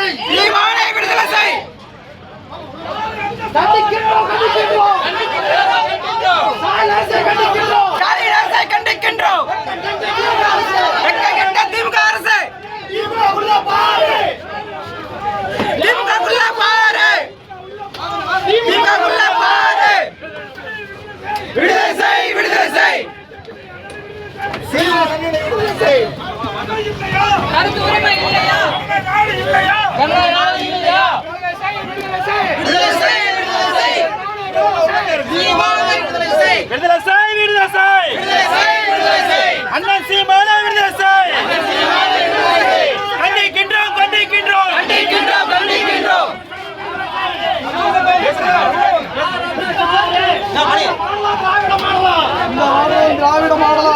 செய். சீமானை விடுதலை செய். கண்டிக்கின்றோம் கண்டிக்கின்றோம். ஸ்டாலின் அரசை கண்டிக்கின்றோம். அரசை கண்டிக்கின்றோம். வெட்க கெட்ட திமுக அரசு. திமுக உள்ள பாரு. திமுகக்குள்ள பாரு. திமுகக்குள்ள பாரு. விடுதலை செய் விடுதலை செய். சீமானை விடுதலை செய். கருத்து உரிமை விடுதலை செய். விடுதலை திராவிட மாடலாம்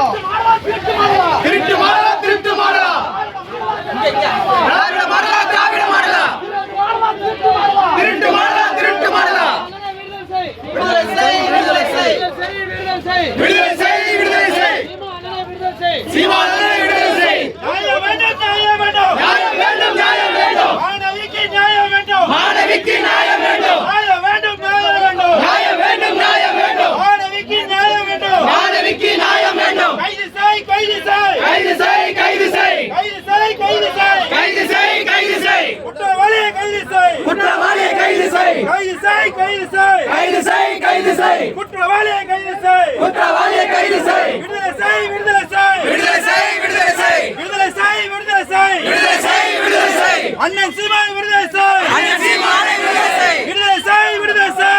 கைது செய் கைது செய் குற்றவாளியை கைது செய் குற்றவாளியை கைது செய் கைது செய் கைது செய் கைது செய் கைது செய் குற்றவாளியை கைது செய் குற்றவாளியை கைது செய் விடுதலை செய் விடுதலை செய் விடுதலை செய் விடுதலை செய் விடுதலை செய் விடுதலை செய் விடுதலை செய் விடுதலை செய் அண்ணன் சீமான் விடுதலை செய் அண்ணன் சீமான் விடுதலை செய் விடுதலை செய் விடுதலை செய்